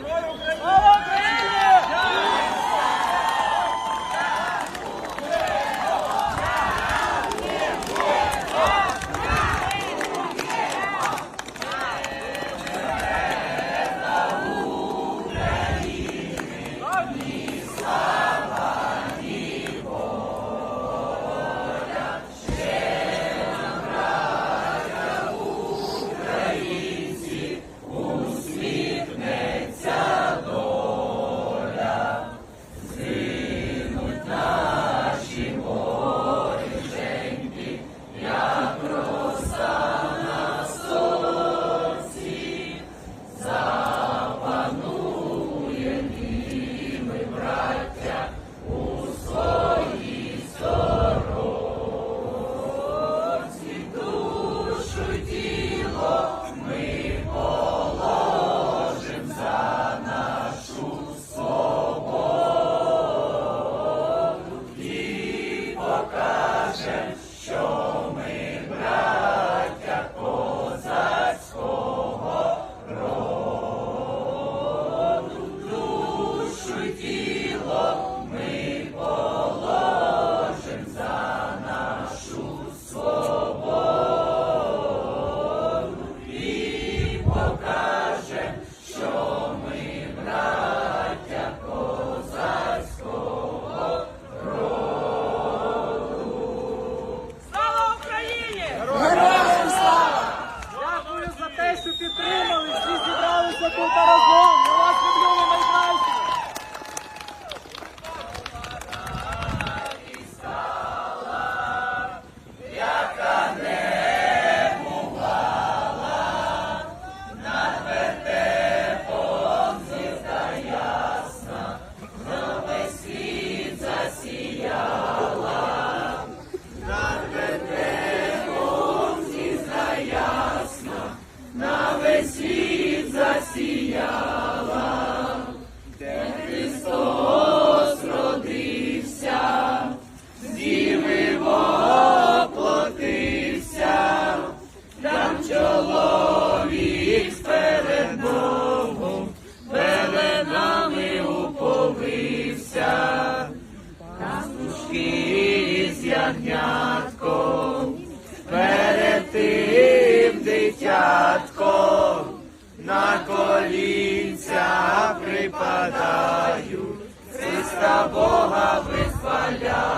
Glória ao Ucrânia! pokażę засіяла, де Христос родився, дівиво плотився, там чоловік перед Богом, веленами уповився, на служки з ягнятком, перед тим дитятком на колінця припадаю, Христа Бога визволяю.